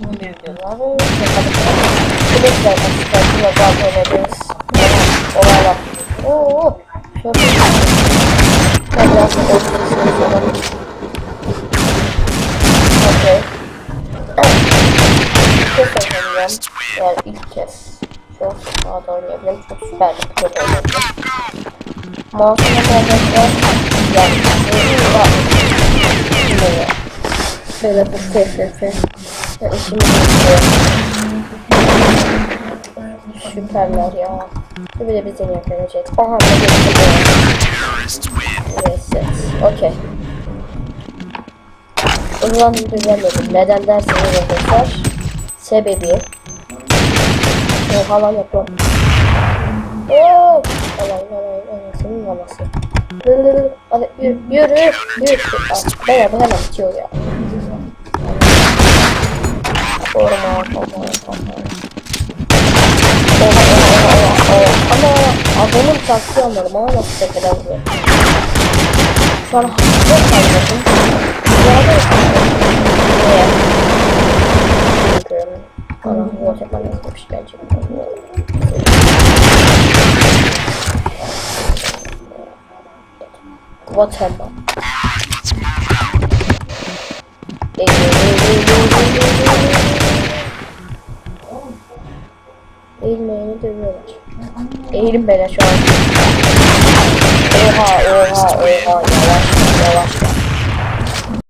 bu videoları Bilekler çıkartma zaten ederiz. Olaylar. Oo, şöyle. Ben biraz da göstereyim sana. Okey. Bir şey söyleyeceğim. Yani ilk kez. Çok daha doğru yapayım. Çok süper bir video oldu. Mouse'una arkadaşlar. Yani. Böyle. Şöyle bu seslefe. Ya işimi. Süperler ya. Bir de bizim yapacak. Aha ne geçti Reset. Okey. Zaman düzenledim. Neden derseniz arkadaşlar. Sebebi. Oha lan yapıyorum. Oo! Alay alay alay. Senin maması. Yürü yürü yürü. Beyler bu hemen bitiyor ya. Ama adamın taktiği anladım ama nasıl tepeler bu. Şu an çok fazlasın. Nerede? Niye? Bilmiyorum. Bana bu tepe nasılmış gerçekten. Whatever. Değil, Eğilmeyeni dövüyorlar. Eğilim beyler şu an. Oha oha oha yavaş yavaş.